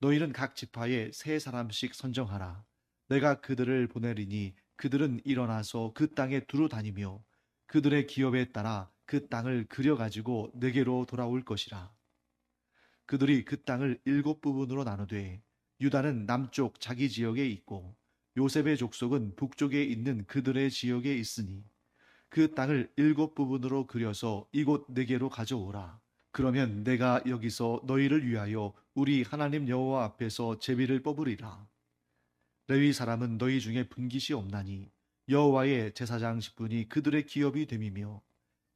너희는 각 지파에 세 사람씩 선정하라. 내가 그들을 보내리니 그들은 일어나서 그 땅에 두루 다니며 그들의 기업에 따라 그 땅을 그려 가지고 내게로 돌아올 것이라. 그들이 그 땅을 일곱 부분으로 나누되 유다는 남쪽 자기 지역에 있고 요셉의 족속은 북쪽에 있는 그들의 지역에 있으니 그 땅을 일곱 부분으로 그려서 이곳 내게로 가져오라. 그러면 내가 여기서 너희를 위하여 우리 하나님 여호와 앞에서 제비를 뽑으리라. 레위 사람은 너희 중에 분깃이 없나니 여호와의 제사장 직분이 그들의 기업이 됨이며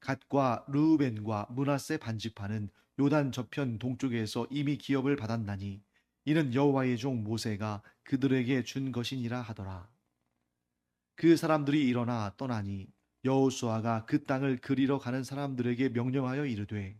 갓과 르우벤과 문하세 반지파는 요단 저편 동쪽에서 이미 기업을 받았나니 이는 여호와의 종 모세가 그들에게 준 것이니라 하더라. 그 사람들이 일어나 떠나니 여호수아가 그 땅을 그리러 가는 사람들에게 명령하여 이르되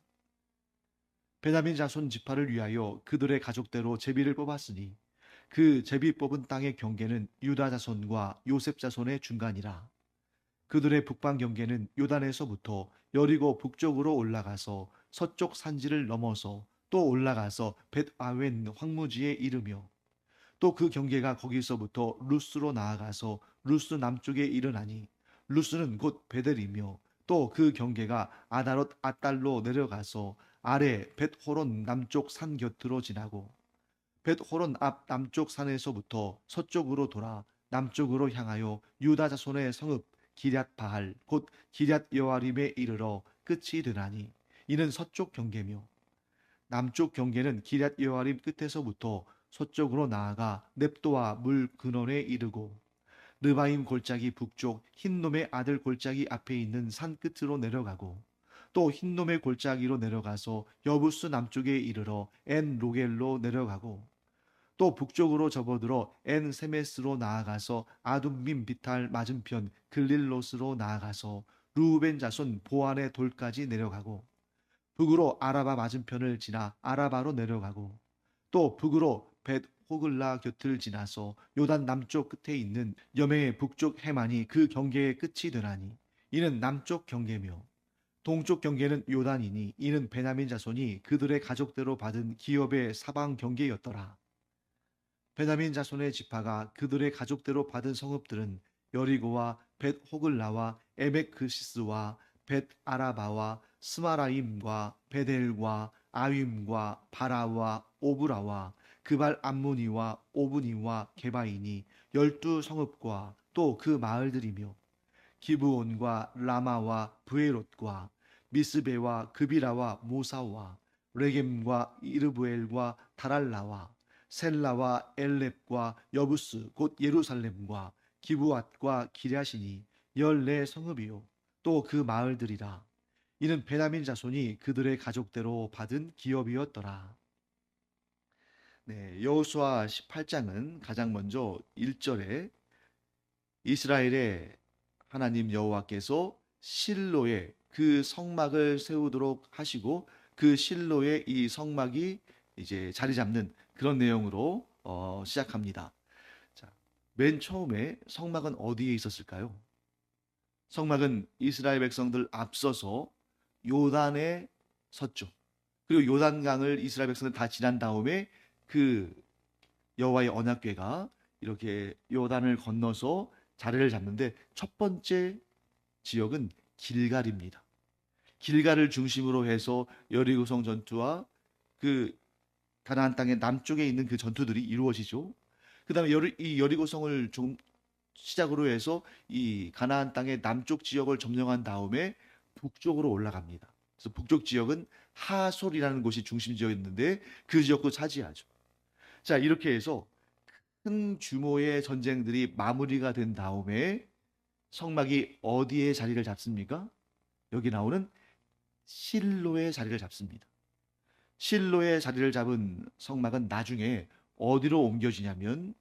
베냐민 자손 지파를 위하여 그들의 가족대로 제비를 뽑았으니 그 제비 뽑은 땅의 경계는 유다 자손과 요셉 자손의 중간이라. 그들의 북방 경계는 요단에서부터 여리고 북쪽으로 올라가서 서쪽 산지를 넘어서 또 올라가서 벳아웬 황무지에 이르며 또 그 경계가 거기서부터 루스로 나아가서 루스 남쪽에 이르나니 루스는 곧 베델이며 또 그 경계가 아다롯 아딸로 내려가서 아래 벳호론 남쪽 산 곁으로 지나고 벳호론 앞 남쪽 산에서부터 서쪽으로 돌아 남쪽으로 향하여 유다 자손의 성읍 기럇 바할 곧 기럇 여아림에 이르러 끝이 되나니 이는 서쪽 경계며 남쪽 경계는 기럇 여아림 끝에서부터 서쪽으로 나아가 넵도와 물 근원에 이르고 르바임 골짜기 북쪽 흰놈의 아들 골짜기 앞에 있는 산 끝으로 내려가고 또 흰놈의 골짜기로 내려가서 여부스 남쪽에 이르러 엔 로겔로 내려가고 또 북쪽으로 접어들어 엔 세메스로 나아가서 아둠민 비탈 맞은편 글릴로스로 나아가서 루벤 자손 보안의 돌까지 내려가고 북으로 아라바 맞은편을 지나 아라바로 내려가고 또 북으로 벳 호글라 곁을 지나서 요단 남쪽 끝에 있는 여매의 북쪽 해만이 그 경계의 끝이 되나니 이는 남쪽 경계며 동쪽 경계는 요단이니 이는 베냐민 자손이 그들의 가족대로 받은 기업의 사방 경계였더라. 베냐민 자손의 지파가 그들의 가족대로 받은 성읍들은 여리고와 벳 호글라와 에메크시스와 벳 아라바와 스마라임과 베델과 아윈과 바라와 오브라와 그발 암모니와 오브니와 게바이니 열두 성읍과 또 그 마을들이며 기브온과 라마와 브에롯과 미스베와 그비라와 모사와 레겜과 이르브엘과 다랄라와 셀라와 엘렙과 여부스 곧 예루살렘과 기브앗과 기랴시니 열네 성읍이요 또 그 마을들이라 이는 베냐민 자손이 그들의 가족대로 받은 기업이었더라. 네, 여호수아 18장은 가장 먼저 1절에 이스라엘의 하나님 여호와께서 실로에 그 성막을 세우도록 하시고 그 실로에 이 성막이 이제 자리 잡는 그런 내용으로 어, 시작합니다. 자, 맨 처음에 성막은 어디에 있었을까요? 성막은 이스라엘 백성들 앞서서 요단의 서쪽 그리고 요단강을 이스라엘 백성들 다 지난 다음에 그 여호와의 언약궤가 이렇게 요단을 건너서 자리를 잡는데 첫 번째 지역은 길갈입니다. 길갈을 중심으로 해서 여리고성 전투와 그 가나안 땅의 남쪽에 있는 그 전투들이 이루어지죠. 그다음에 여리, 이 여리고성을 좀 시작으로 해서 이 가나안 땅의 남쪽 지역을 점령한 다음에 북쪽으로 올라갑니다. 그래서 북쪽 지역은 하솔이라는 곳이 중심 지역이었는데 그 지역도 차지하죠. 자, 이렇게 해서 큰 규모의 전쟁들이 마무리가 된 다음에 성막이 어디에 자리를 잡습니까? 여기 나오는 실로의 자리를 잡습니다. 실로의 자리를 잡은 성막은 나중에 어디로 옮겨지냐면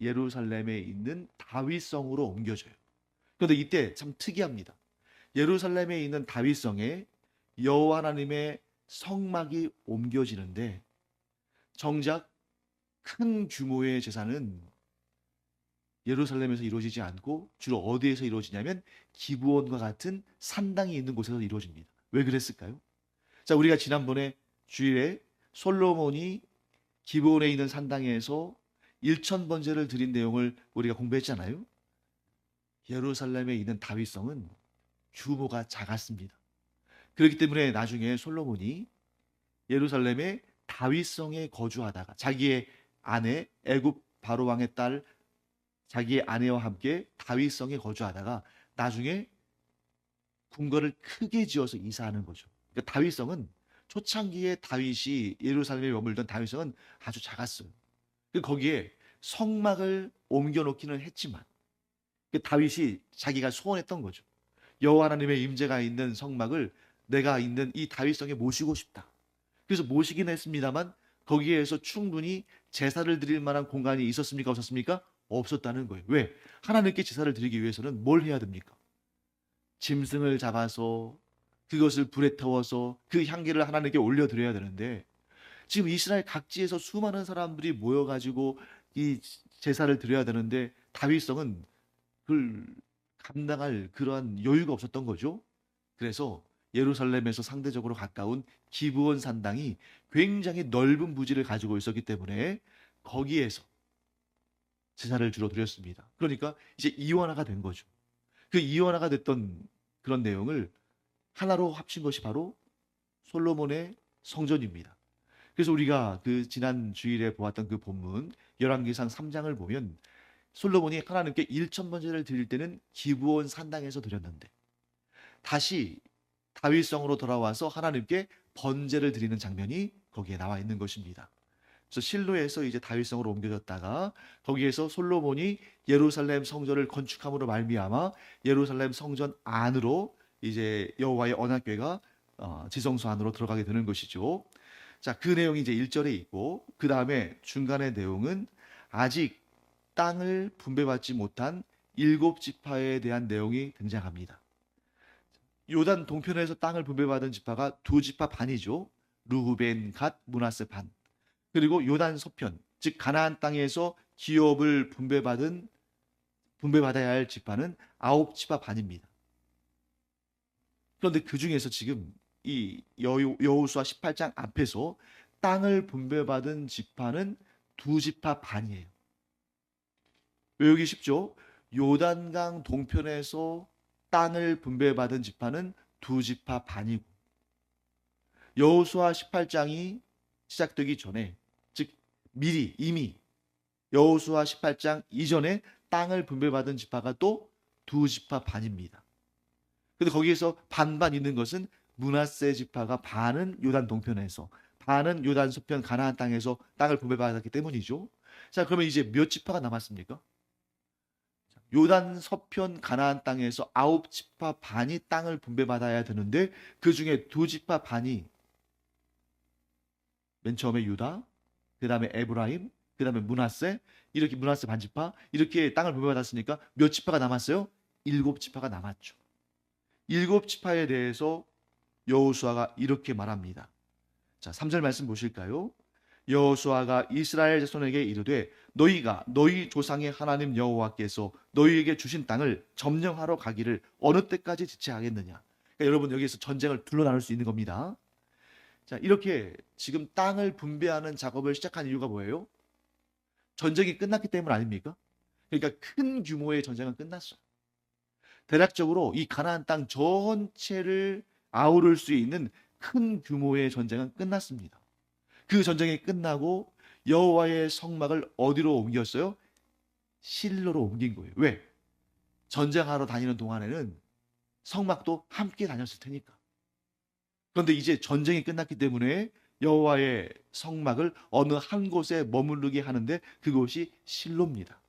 예루살렘에 있는 다윗성으로 옮겨져요. 그런데 이때 참 특이합니다. 예루살렘에 있는 다윗성에 여호와 하나님의 성막이 옮겨지는데 정작 큰 규모의 제사는 예루살렘에서 이루어지지 않고 주로 어디에서 이루어지냐면 기브온과 같은 산당이 있는 곳에서 이루어집니다. 왜 그랬을까요? 자, 우리가 지난번에 주일에 솔로몬이 기브온에 있는 산당에서 일천 번제를 드린 내용을 우리가 공부했잖아요. 예루살렘에 있는 다윗성은 규모가 작았습니다. 그렇기 때문에 나중에 솔로몬이 예루살렘의 다윗성에 거주하다가 자기의 아내 애굽 바로 왕의 딸 자기의 아내와 함께 다윗 성에 거주하다가 나중에 궁궐을 크게 지어서 이사하는 거죠. 그러니까 다윗 성은 초창기에 다윗이 예루살렘에 머물던 다윗 성은 아주 작았어요. 그 거기에 성막을 옮겨 놓기는 했지만 그 다윗이 자기가 소원했던 거죠. 여호와 하나님의 임재가 있는 성막을 내가 있는 이 다윗성에 모시고 싶다. 그래서 모시긴 했습니다만 거기에서 충분히 제사를 드릴 만한 공간이 있었습니까? 없었습니까? 없었다는 거예요. 왜? 하나님께 제사를 드리기 위해서는 뭘 해야 됩니까? 짐승을 잡아서 그것을 불에 태워서 그 향기를 하나님께 올려드려야 되는데 지금 이스라엘 각지에서 수많은 사람들이 모여가지고 이 제사를 드려야 되는데 다윗성은 그걸 감당할 그러한 여유가 없었던 거죠. 그래서 예루살렘에서 상대적으로 가까운 기브온 산당이 굉장히 넓은 부지를 가지고 있었기 때문에 거기에서 제사를 주로 드렸습니다. 그러니까 이제 이원화가 된 거죠. 그 이원화가 됐던 그런 내용을 하나로 합친 것이 바로 솔로몬의 성전입니다. 그래서 우리가 그 지난 주일에 보았던 그 본문 열왕기상 3장을 보면 솔로몬이 하나님께 1천 번제를 드릴 때는 기브온 산당에서 드렸는데 다시 다윗성으로 돌아와서 하나님께 번제를 드리는 장면이 거기에 나와 있는 것입니다. 그래서 실로에서 이제 다윗성으로 옮겨졌다가 거기에서 솔로몬이 예루살렘 성전을 건축함으로 말미암아 예루살렘 성전 안으로 이제 여호와의 언약궤가 어, 지성소 안으로 들어가게 되는 것이죠. 자, 그 내용이 이제 1절에 있고 그 다음에 중간의 내용은 아직 땅을 분배받지 못한 일곱 지파에 대한 내용이 등장합니다. 요단 동편에서 땅을 분배받은 지파가 두 지파 반이죠. 루후벤, 갓, 문하세 반. 그리고 요단 서편, 즉 가나안 땅에서 기업을 분배받은 분배받아야 할 지파는 아홉 지파 반입니다. 그런데 그 중에서 지금 이 여호수아 18장 앞에서 땅을 분배받은 지파는 두 지파 반이에요. 외우기 쉽죠? 요단강 동편에서 땅을 분배받은 지파는 두 지파 반이고 여호수아 18장이 시작되기 전에 즉 미리 이미 여호수아 18장 이전에 땅을 분배받은 지파가 또 두 지파 반입니다. 근데 거기에서 반반 있는 것은 문하세 지파가 반은 요단 동편에서 반은 요단 서편 가나안 땅에서 땅을 분배받았기 때문이죠. 자, 그러면 이제 몇 지파가 남았습니까? 요단 서편 가나안 땅에서 아홉 지파 반이 땅을 분배받아야 되는데 그 중에 두 지파 반이 맨 처음에 유다, 그 다음에 에브라임, 그 다음에 문하세 이렇게 문하세 반지파 이렇게 땅을 분배받았으니까 몇 지파가 남았어요? 일곱 지파가 남았죠. 일곱 지파에 대해서 여호수아가 이렇게 말합니다. 자, 3절 말씀 보실까요? 여호수아가 이스라엘 자손에게 이르되 너희가 너희 조상의 하나님 여호와께서 너희에게 주신 땅을 점령하러 가기를 어느 때까지 지체하겠느냐? 그러니까 여러분 여기에서 전쟁을 둘로 나눌 수 있는 겁니다. 자, 이렇게 지금 땅을 분배하는 작업을 시작한 이유가 뭐예요? 전쟁이 끝났기 때문 아닙니까? 그러니까 큰 규모의 전쟁은 끝났어요. 대략적으로 이 가나안 땅 전체를 아우를 수 있는 큰 규모의 전쟁은 끝났습니다. 그 전쟁이 끝나고 여호와의 성막을 어디로 옮겼어요? 실로로 옮긴 거예요. 왜? 전쟁하러 다니는 동안에는 성막도 함께 다녔을 테니까. 그런데 이제 전쟁이 끝났기 때문에 여호와의 성막을 어느 한 곳에 머무르게 하는데 그곳이 실로입니다.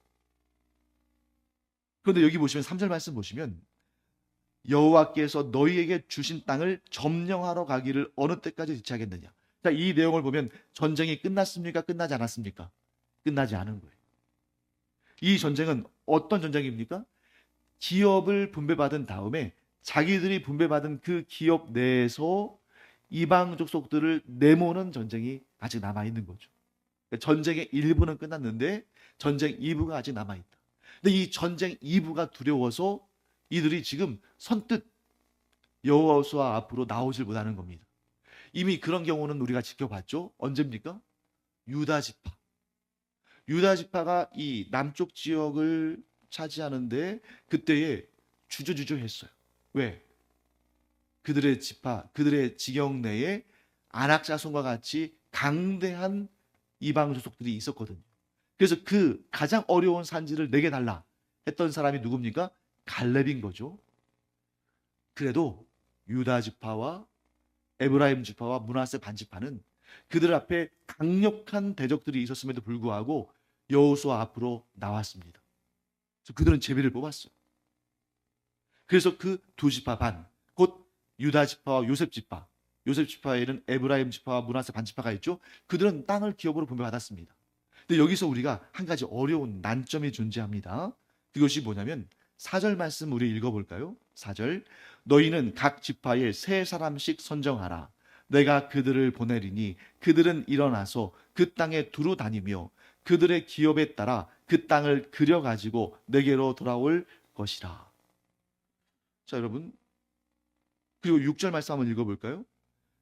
그런데 여기 보시면 3절 말씀 보시면 여호와께서 너희에게 주신 땅을 점령하러 가기를 어느 때까지 지체하겠느냐. 자, 이 내용을 보면 전쟁이 끝났습니까? 끝나지 않았습니까? 끝나지 않은 거예요. 이 전쟁은 어떤 전쟁입니까? 기업을 분배받은 다음에 자기들이 분배받은 그 기업 내에서 이방 족 속들을 내모는 전쟁이 아직 남아 있는 거죠. 그러니까 전쟁의 일부는 끝났는데 전쟁 2부가 아직 남아 있다. 근데 이 전쟁 2부가 두려워서 이들이 지금 선뜻 여호와수와 앞으로 나오질 못하는 겁니다. 이미 그런 경우는 우리가 지켜봤죠. 언제입니까? 유다 지파. 유다 지파가 이 남쪽 지역을 차지하는데 그때에 주저주저했어요. 왜? 그들의 지파, 그들의 지경 내에 안악 자손과 같이 강대한 이방 소속들이 있었거든요. 그래서 그 가장 어려운 산지를 내게 달라 했던 사람이 누굽니까? 갈렙인 거죠. 그래도 유다 지파와 에브라임 지파와 문하세 반지파는 그들 앞에 강력한 대적들이 있었음에도 불구하고 여호수아 앞으로 나왔습니다. 그래서 그들은 제비를 뽑았어요. 그래서 그 두 지파 반, 곧 유다 지파와 요셉 지파, 요셉 지파에는 에브라임 지파와 문하세 반지파가 있죠. 그들은 땅을 기업으로 분배받았습니다. 근데 여기서 우리가 한 가지 어려운 난점이 존재합니다. 그것이 뭐냐면 사절 말씀 우리 읽어볼까요? 사절 너희는 각 지파에 세 사람씩 선정하라. 내가 그들을 보내리니 그들은 일어나서 그 땅에 두루 다니며 그들의 기업에 따라 그 땅을 그려 가지고 내게로 돌아올 것이라. 자, 여러분. 그리고 6절 말씀 한번 읽어 볼까요?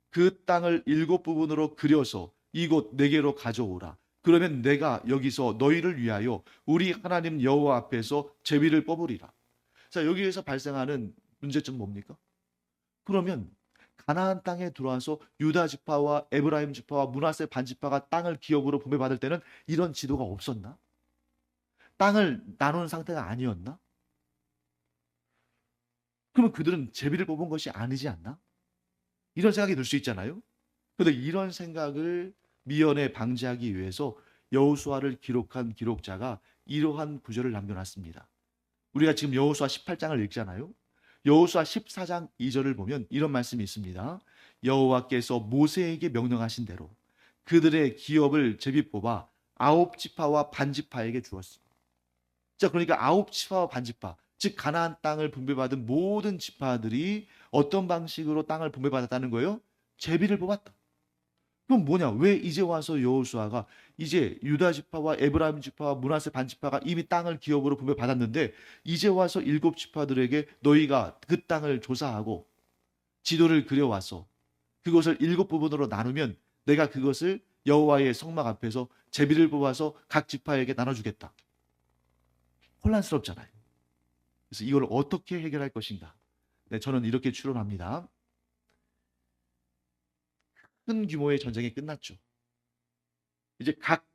그 땅을 일곱 부분으로 그려서 이곳 내게로 가져오라. 그러면 내가 여기서 너희를 위하여 우리 하나님 여호와 앞에서 제비를 뽑으리라. 자, 여기에서 발생하는 문제점 뭡니까? 그러면 가나안 땅에 들어와서 유다 지파와 에브라임 지파와 문하세 반 지파가 땅을 기업으로 분배받을 때는 이런 지도가 없었나? 땅을 나누는 상태가 아니었나? 그러면 그들은 제비를 뽑은 것이 아니지 않나? 이런 생각이 들 수 있잖아요. 그런데 이런 생각을 미연에 방지하기 위해서 여호수아를 기록한 기록자가 이러한 구절을 남겨놨습니다. 우리가 지금 여호수아 18장을 읽잖아요. 여호수아 14장 2절을 보면 이런 말씀이 있습니다. 여호와께서 모세에게 명령하신 대로 그들의 기업을 제비 뽑아 아홉 지파와 반지파에게 주었어. 자, 그러니까 아홉 지파와 반지파, 즉 가나안 땅을 분배받은 모든 지파들이 어떤 방식으로 땅을 분배받았다는 거예요? 제비를 뽑았다. 그럼 뭐냐? 왜 이제 와서 여호수아가 이제 유다 지파와 에브라임 지파와 문하세 반 지파가 이미 땅을 기업으로 분배받았는데 이제 와서 일곱 지파들에게 너희가 그 땅을 조사하고 지도를 그려와서 그것을 일곱 부분으로 나누면 내가 그것을 여호와의 성막 앞에서 제비를 뽑아서 각 지파에게 나눠주겠다. 혼란스럽잖아요. 그래서 이걸 어떻게 해결할 것인가? 네, 저는 이렇게 추론합니다. 큰 규모의 전쟁이 끝났죠. 이제 각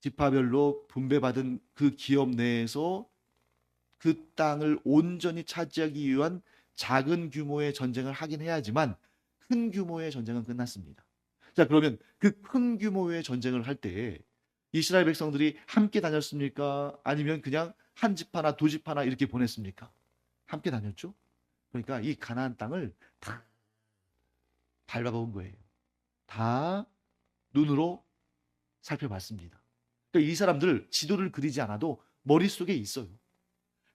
지파별로 분배받은 그 기업 내에서 그 땅을 온전히 차지하기 위한 작은 규모의 전쟁을 하긴 해야지만 큰 규모의 전쟁은 끝났습니다. 자, 그러면 그 큰 규모의 전쟁을 할 때에 이스라엘 백성들이 함께 다녔습니까? 아니면 그냥 한 집하나 두 집하나 이렇게 보냈습니까? 함께 다녔죠. 그러니까 이 가나안 땅을 다 밟아본 거예요. 다 눈으로 살펴봤습니다. 그러니까 이 사람들 지도를 그리지 않아도 머릿속에 있어요.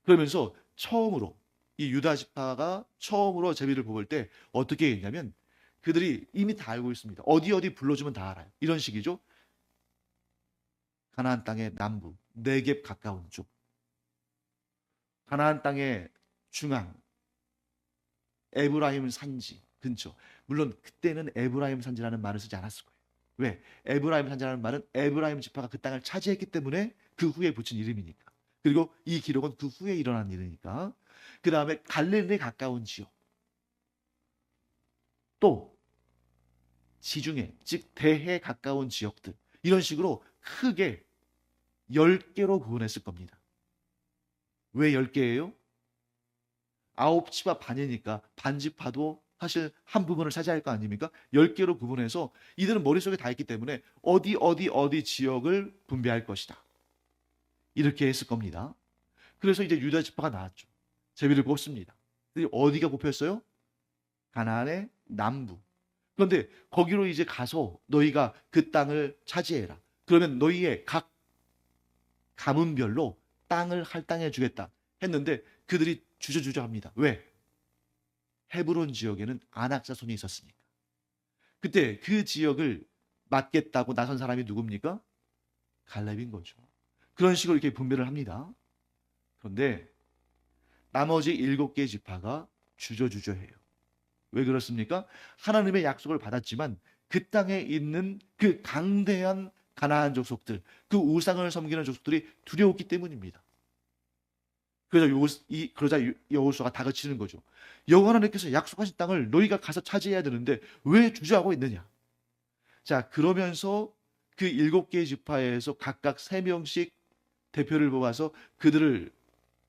그러면서 처음으로 이 유다 지파가 처음으로 제비를 뽑을 때 어떻게 했냐면 그들이 이미 다 알고 있습니다. 어디 어디 불러주면 다 알아요. 이런 식이죠. 가나안 땅의 남부, 네겝 가까운 쪽. 가나안 땅의 중앙, 에브라임 산지 근처. 물론 그때는 에브라임 산지라는 말을 쓰지 않았을 거예요. 왜? 에브라임 산지라는 말은 에브라임 지파가 그 땅을 차지했기 때문에 그 후에 붙인 이름이니까. 그리고 이 기록은 그 후에 일어난 일이니까. 그 다음에 갈릴리에 가까운 지역. 또 지중해, 즉 대해 가까운 지역들 이런 식으로 크게 10개로 구분했을 겁니다. 왜 10개예요? 아홉 지파 반이니까 반지파도 사실 한 부분을 차지할 거 아닙니까? 10개로 구분해서 이들은 머릿속에 다 있기 때문에 어디 어디 어디 지역을 분배할 것이다. 이렇게 했을 겁니다. 그래서 이제 유다 지파가 나왔죠. 제비를 뽑습니다. 어디가 뽑혔어요? 가나안의 남부. 그런데 거기로 이제 가서 너희가 그 땅을 차지해라. 그러면 너희의 각 가문별로 땅을 할당해 주겠다 했는데 그들이 주저주저합니다. 왜? 헤브론 지역에는 아낙 자손이 있었으니까. 그때 그 지역을 맡겠다고 나선 사람이 누굽니까? 갈렙인 거죠. 그런 식으로 이렇게 분배를 합니다. 그런데 나머지 일곱 개의 지파가 주저주저해요. 왜 그렇습니까? 하나님의 약속을 받았지만 그 땅에 있는 그 강대한 가나안 족속들, 그 우상을 섬기는 족속들이 두려웠기 때문입니다. 그래서 요, 이, 그러자 여호수아가 다그치는 거죠. 여호와 하나님께서 약속하신 땅을 너희가 가서 차지해야 되는데 왜 주저하고 있느냐? 자 그러면서 그 일곱 개의 지파에서 각각 세 명씩 대표를 뽑아서 그들을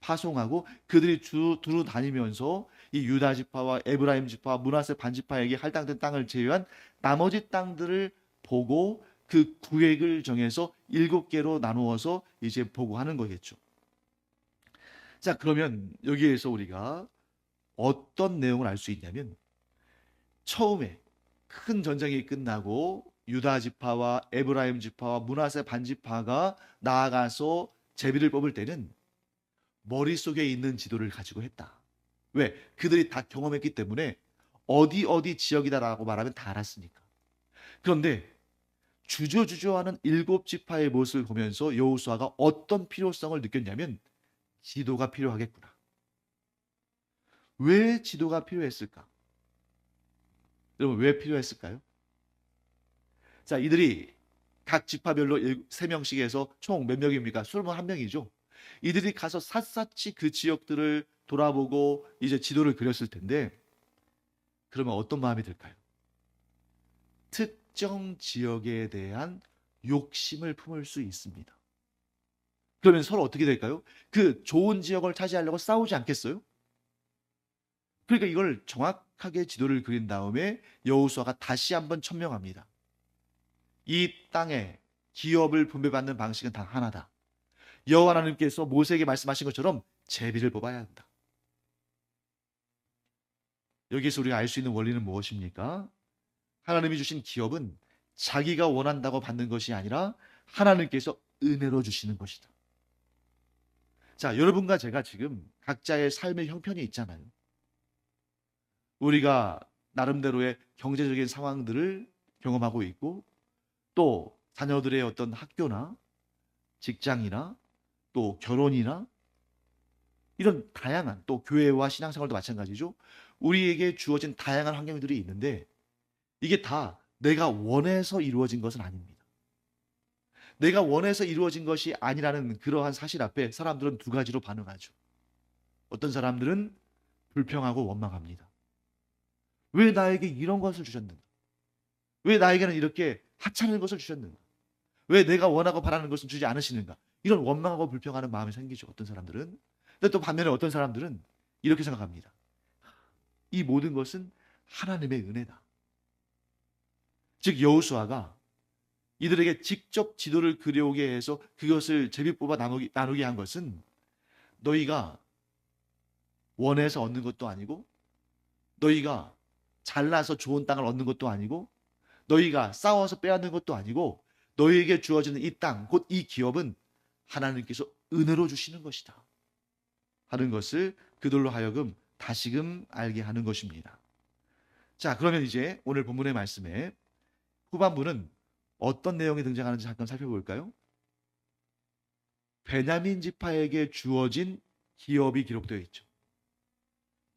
파송하고 그들이 주, 두루 다니면서 이 유다 지파와 에브라임 지파, 문하세 반 지파에게 할당된 땅을 제외한 나머지 땅들을 보고 그 구획을 정해서 일곱 개로 나누어서 이제 보고하는 거겠죠. 자, 그러면 여기에서 우리가 어떤 내용을 알 수 있냐면 처음에 큰 전쟁이 끝나고 유다 지파와 에브라임 지파와 문하세 반지파가 나아가서 제비를 뽑을 때는 머릿속에 있는 지도를 가지고 했다. 왜? 그들이 다 경험했기 때문에 어디 어디 지역이다라고 말하면 다 알았으니까. 그런데 주저주저하는 일곱 지파의 모습을 보면서 여호수아가 어떤 필요성을 느꼈냐면 지도가 필요하겠구나. 왜 지도가 필요했을까? 여러분 왜 필요했을까요? 자, 이들이 각 지파별로 3명씩 해서 총 몇 명입니까? 21명이죠. 이들이 가서 샅샅이 그 지역들을 돌아보고 이제 지도를 그렸을 텐데 그러면 어떤 마음이 들까요? 특정 지역에 대한 욕심을 품을 수 있습니다. 그러면 서로 어떻게 될까요? 그 좋은 지역을 차지하려고 싸우지 않겠어요? 그러니까 이걸 정확하게 지도를 그린 다음에 여호수아가 다시 한번 천명합니다. 이 땅에 기업을 분배받는 방식은 단 하나다. 여호와 하나님께서 모세에게 말씀하신 것처럼 제비를 뽑아야 한다. 여기서 우리가 알 수 있는 원리는 무엇입니까? 하나님이 주신 기업은 자기가 원한다고 받는 것이 아니라 하나님께서 은혜로 주시는 것이다. 자, 여러분과 제가 지금 각자의 삶의 형편이 있잖아요. 우리가 나름대로의 경제적인 상황들을 경험하고 있고 또 자녀들의 어떤 학교나 직장이나 또 결혼이나 이런 다양한 또 교회와 신앙생활도 마찬가지죠. 우리에게 주어진 다양한 환경들이 있는데 이게 다 내가 원해서 이루어진 것은 아닙니다. 내가 원해서 이루어진 것이 아니라는 그러한 사실 앞에 사람들은 두 가지로 반응하죠. 어떤 사람들은 불평하고 원망합니다. 왜 나에게 이런 것을 주셨는가? 왜 나에게는 이렇게 하찮은 것을 주셨는가? 왜 내가 원하고 바라는 것을 주지 않으시는가? 이런 원망하고 불평하는 마음이 생기죠. 어떤 사람들은. 근데 또 반면에 어떤 사람들은 이렇게 생각합니다. 이 모든 것은 하나님의 은혜다. 즉 여호수아가 이들에게 직접 지도를 그려오게 해서 그것을 제비 뽑아 나누기, 나누게 한 것은 너희가 원해서 얻는 것도 아니고 너희가 잘나서 좋은 땅을 얻는 것도 아니고 너희가 싸워서 빼앗는 것도 아니고 너희에게 주어지는 이 땅, 곧 이 기업은 하나님께서 은혜로 주시는 것이다. 하는 것을 그들로 하여금 다시금 알게 하는 것입니다. 자, 그러면 이제 오늘 본문의 말씀에 후반부는 어떤 내용이 등장하는지 잠깐 살펴볼까요? 베냐민 지파에게 주어진 기업이 기록되어 있죠.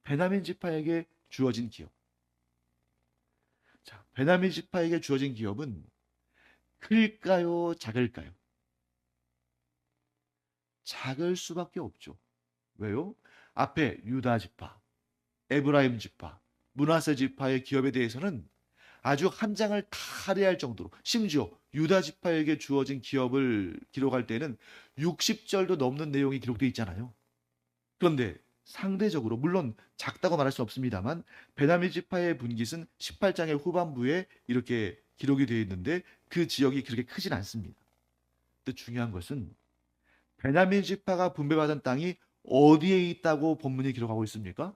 베냐민 지파에게 주어진 기업. 자, 베냐민 지파에게 주어진 기업은 클까요, 작을까요? 작을 수밖에 없죠. 왜요? 앞에 유다 지파, 에브라임 지파, 문하세 지파의 기업에 대해서는 아주 한 장을 다 할애할 정도로 심지어 유다 지파에게 주어진 기업을 기록할 때는 60절도 넘는 내용이 기록되어 있잖아요. 그런데 상대적으로 물론 작다고 말할 수 없습니다만 베냐민 지파의 분깃은 18장의 후반부에 이렇게 기록이 되어 있는데 그 지역이 그렇게 크진 않습니다. 근데 중요한 것은 베냐민 지파가 분배받은 땅이 어디에 있다고 본문이 기록하고 있습니까?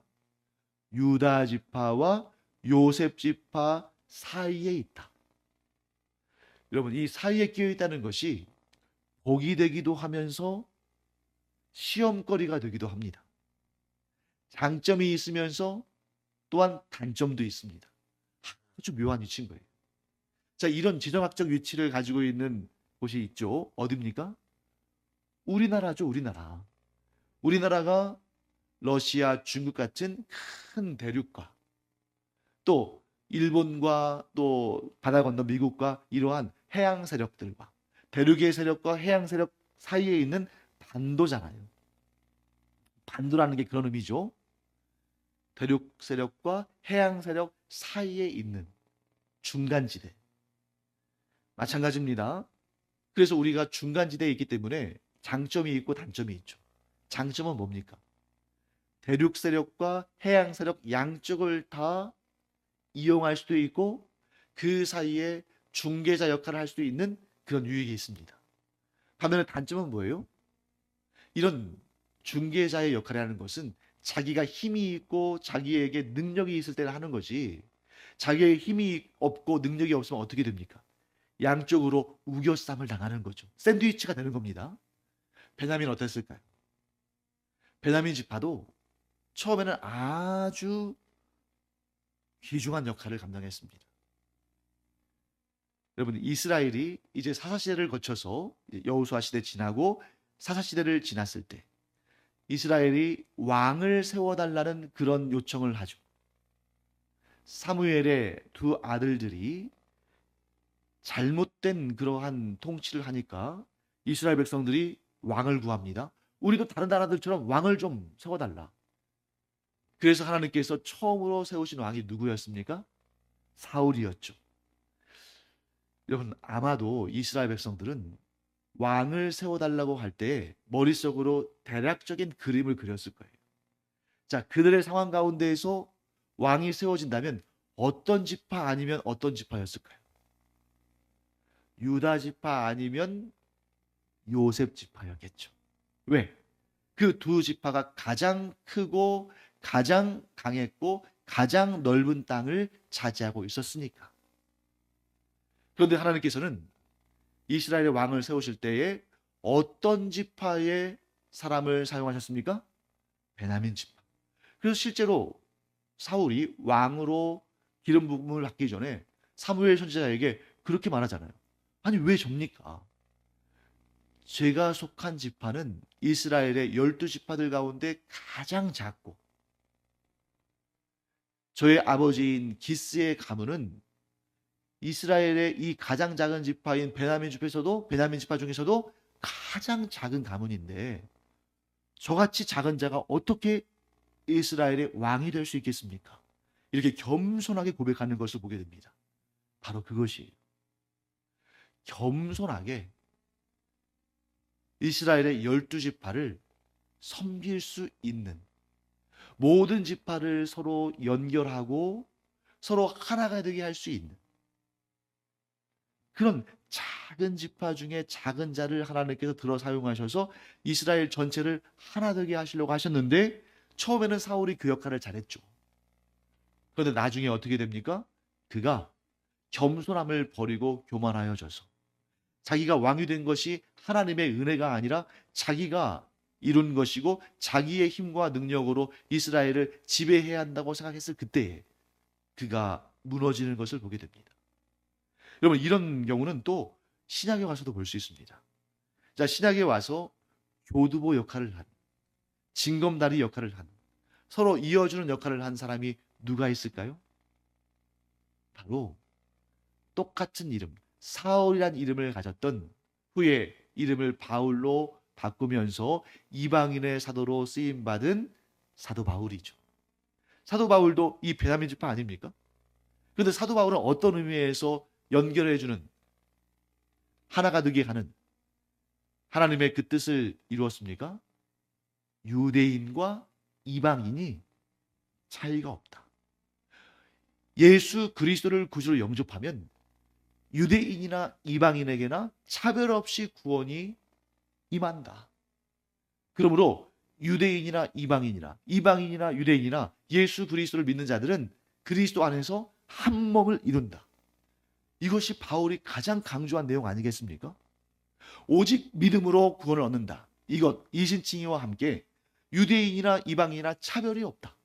유다 지파와 요셉 지파 사이에 있다. 여러분, 이 사이에 끼어 있다는 것이 복이 되기도 하면서 시험거리가 되기도 합니다. 장점이 있으면서 또한 단점도 있습니다. 아주 묘한 위치인 거예요. 자, 이런 지정학적 위치를 가지고 있는 곳이 있죠. 어딥니까? 우리나라죠, 우리나라. 우리나라가 러시아, 중국 같은 큰 대륙과 또 일본과 또 바다 건너 미국과 이러한 해양 세력들과 대륙의 세력과 해양 세력 사이에 있는 반도잖아요. 반도라는 게 그런 의미죠. 대륙 세력과 해양 세력 사이에 있는 중간지대. 마찬가지입니다. 그래서 우리가 중간지대에 있기 때문에 장점이 있고 단점이 있죠. 장점은 뭡니까? 대륙 세력과 해양 세력 양쪽을 다 이용할 수도 있고 그 사이에 중개자 역할을 할 수도 있는 그런 유익이 있습니다. 반면에 단점은 뭐예요? 이런 중개자의 역할을 하는 것은 자기가 힘이 있고 자기에게 능력이 있을 때는 하는 거지. 자기의 힘이 없고 능력이 없으면 어떻게 됩니까? 양쪽으로 우겨쌈을 당하는 거죠. 샌드위치가 되는 겁니다. 베냐민 어땠을까요? 베냐민 지파도 처음에는 아주 귀중한 역할을 감당했습니다. 여러분 이스라엘이 이제 사사 시대를 거쳐서 여호수아 시대 지나고 사사 시대를 지났을 때 이스라엘이 왕을 세워달라는 그런 요청을 하죠. 사무엘의 두 아들들이 잘못된 그러한 통치를 하니까 이스라엘 백성들이 왕을 구합니다. 우리도 다른 나라들처럼 왕을 좀 세워달라. 그래서 하나님께서 처음으로 세우신 왕이 누구였습니까? 사울이었죠. 여러분, 아마도 이스라엘 백성들은 왕을 세워달라고 할 때 머릿속으로 대략적인 그림을 그렸을 거예요. 자, 그들의 상황 가운데에서 왕이 세워진다면 어떤 지파 아니면 어떤 지파였을까요? 유다 지파 아니면 요셉 지파였겠죠. 왜? 그 두 지파가 가장 크고 가장 강했고 가장 넓은 땅을 차지하고 있었으니까. 그런데 하나님께서는 이스라엘의 왕을 세우실 때에 어떤 지파의 사람을 사용하셨습니까? 베냐민 지파. 그래서 실제로 사울이 왕으로 기름 부음을 받기 전에 사무엘 선지자에게 그렇게 말하잖아요. 아니 왜 접니까? 제가 속한 지파는 이스라엘의 열두 지파들 가운데 가장 작고 저의 아버지인 기스의 가문은 이스라엘의 이 가장 작은 지파인 베냐민 지파에서도 베냐민 지파 중에서도 가장 작은 가문인데 저같이 작은 자가 어떻게 이스라엘의 왕이 될 수 있겠습니까? 이렇게 겸손하게 고백하는 것을 보게 됩니다. 바로 그것이 겸손하게 이스라엘의 열두 지파를 섬길 수 있는 모든 지파를 서로 연결하고 서로 하나가 되게 할 수 있는 그런 작은 지파 중에 작은 자를 하나님께서 들어 사용하셔서 이스라엘 전체를 하나 되게 하시려고 하셨는데 처음에는 사울이 그 역할을 잘했죠. 그런데 나중에 어떻게 됩니까? 그가 겸손함을 버리고 교만하여져서 자기가 왕이 된 것이 하나님의 은혜가 아니라 자기가 이룬 것이고 자기의 힘과 능력으로 이스라엘을 지배해야 한다고 생각했을 그때에 그가 무너지는 것을 보게 됩니다. 여러분 이런 경우는 또 신약에 와서도 볼 수 있습니다. 자 신약에 와서 교두보 역할을 한 징검다리 역할을 한 서로 이어주는 역할을 한 사람이 누가 있을까요? 바로 똑같은 이름 사울이란 이름을 가졌던 후에 이름을 바울로 바꾸면서 이방인의 사도로 쓰임 받은 사도 바울이죠. 사도 바울도 이 베냐민 지파 아닙니까? 그런데 사도 바울은 어떤 의미에서 연결해 주는 하나가 되게 하는 하나님의 그 뜻을 이루었습니까? 유대인과 이방인이 차이가 없다. 예수 그리스도를 구주로 영접하면 유대인이나 이방인에게나 차별 없이 구원이 임한다. 그러므로 유대인이나 이방인이나 이방인이나 유대인이나 예수 그리스도를 믿는 자들은 그리스도 안에서 한 몸을 이룬다. 이것이 바울이 가장 강조한 내용 아니겠습니까? 오직 믿음으로 구원을 얻는다. 이것 이신칭의와 함께 유대인이나 이방인이나 차별이 없다.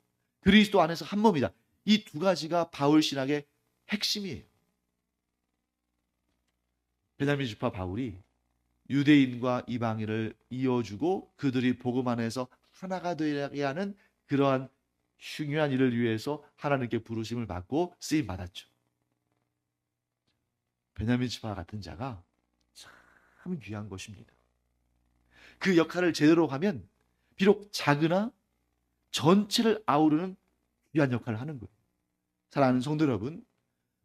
그리스도 안에서 한 몸이다. 이 두 가지가 바울 신학의 핵심이에요. 베냐민 지파 바울이 유대인과 이방인을 이어주고 그들이 복음 안에서 하나가 되게 하는 그러한 중요한 일을 위해서 하나님께 부르심을 받고 쓰임 받았죠. 베냐민 지파 같은 자가 참 귀한 것입니다. 그 역할을 제대로 하면 비록 작으나 전체를 아우르는 귀한 역할을 하는 거예요. 사랑하는 성도 여러분,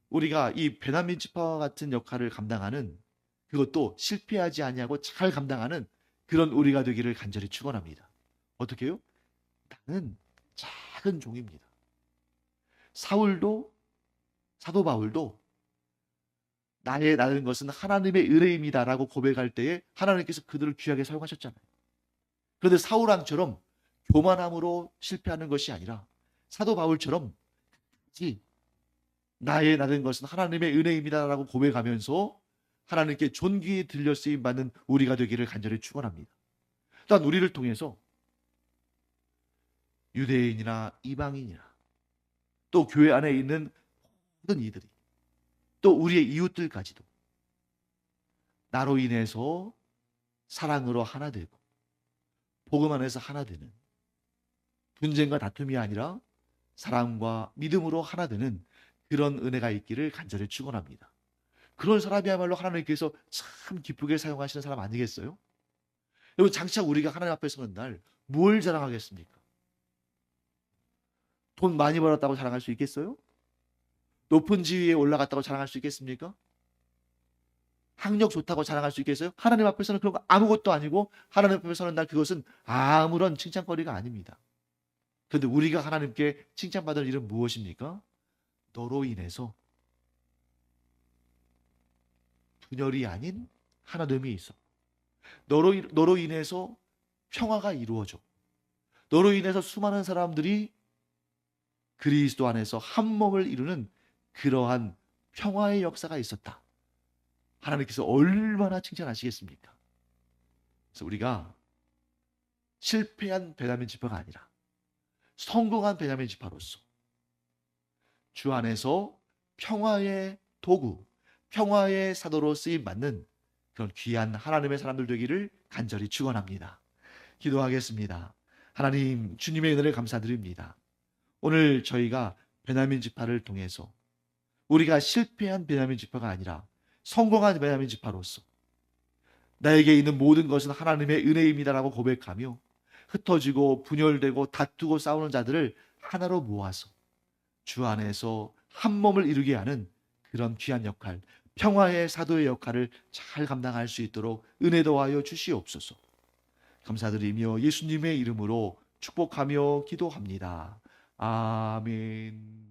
우리가 이 베냐민 지파와 같은 역할을 감당하는 그것도 실패하지 아니하고 잘 감당하는 그런 우리가 되기를 간절히 축원합니다. 어떻게요? 나는 작은 종입니다. 사울도 사도 바울도 나의 나는 것은 하나님의 은혜입니다라고 고백할 때에 하나님께서 그들을 귀하게 사용하셨잖아요. 그런데 사울 왕처럼 교만함으로 실패하는 것이 아니라 사도 바울처럼 나의 나는 것은 하나님의 은혜입니다라고 고백하면서 하나님께 존귀에 들려 쓰임 받는 우리가 되기를 간절히 축원합니다. 또한 우리를 통해서 유대인이나 이방인이나 또 교회 안에 있는 모든 이들이 또 우리의 이웃들까지도 나로 인해서 사랑으로 하나 되고 복음 안에서 하나 되는 분쟁과 다툼이 아니라 사랑과 믿음으로 하나 되는 그런 은혜가 있기를 간절히 축원합니다. 그런 사람이야말로 하나님께서 참 기쁘게 사용하시는 사람 아니겠어요? 여러분 장차 우리가 하나님 앞에 서는 날 뭘 자랑하겠습니까? 돈 많이 벌었다고 자랑할 수 있겠어요? 높은 지위에 올라갔다고 자랑할 수 있겠습니까? 학력 좋다고 자랑할 수 있겠어요? 하나님 앞에서는 그런 거 아무것도 아니고 하나님 앞에 서는 날 그것은 아무런 칭찬거리가 아닙니다. 그런데 우리가 하나님께 칭찬받을 일은 무엇입니까? 너로 인해서 분열이 아닌 하나됨이 있어. 너로, 너로 인해서 평화가 이루어져. 너로 인해서 수많은 사람들이 그리스도 안에서 한 몸을 이루는 그러한 평화의 역사가 있었다. 하나님께서 얼마나 칭찬하시겠습니까? 그래서 우리가 실패한 베냐민 지파가 아니라 성공한 베냐민 지파로서 주 안에서 평화의 도구, 평화의 사도로 쓰임 받는 그런 귀한 하나님의 사람들 되기를 간절히 축원합니다. 기도하겠습니다. 하나님 주님의 은혜를 감사드립니다. 오늘 저희가 베냐민 지파를 통해서 우리가 실패한 베냐민 지파가 아니라 성공한 베냐민 지파로서 나에게 있는 모든 것은 하나님의 은혜입니다라고 고백하며 흩어지고 분열되고 다투고 싸우는 자들을 하나로 모아서 주 안에서 한 몸을 이루게 하는 그런 귀한 역할, 평화의 사도의 역할을 잘 감당할 수 있도록 은혜 도하여 주시옵소서. 감사드리며 예수님의 이름으로 축복하며 기도합니다. 아멘.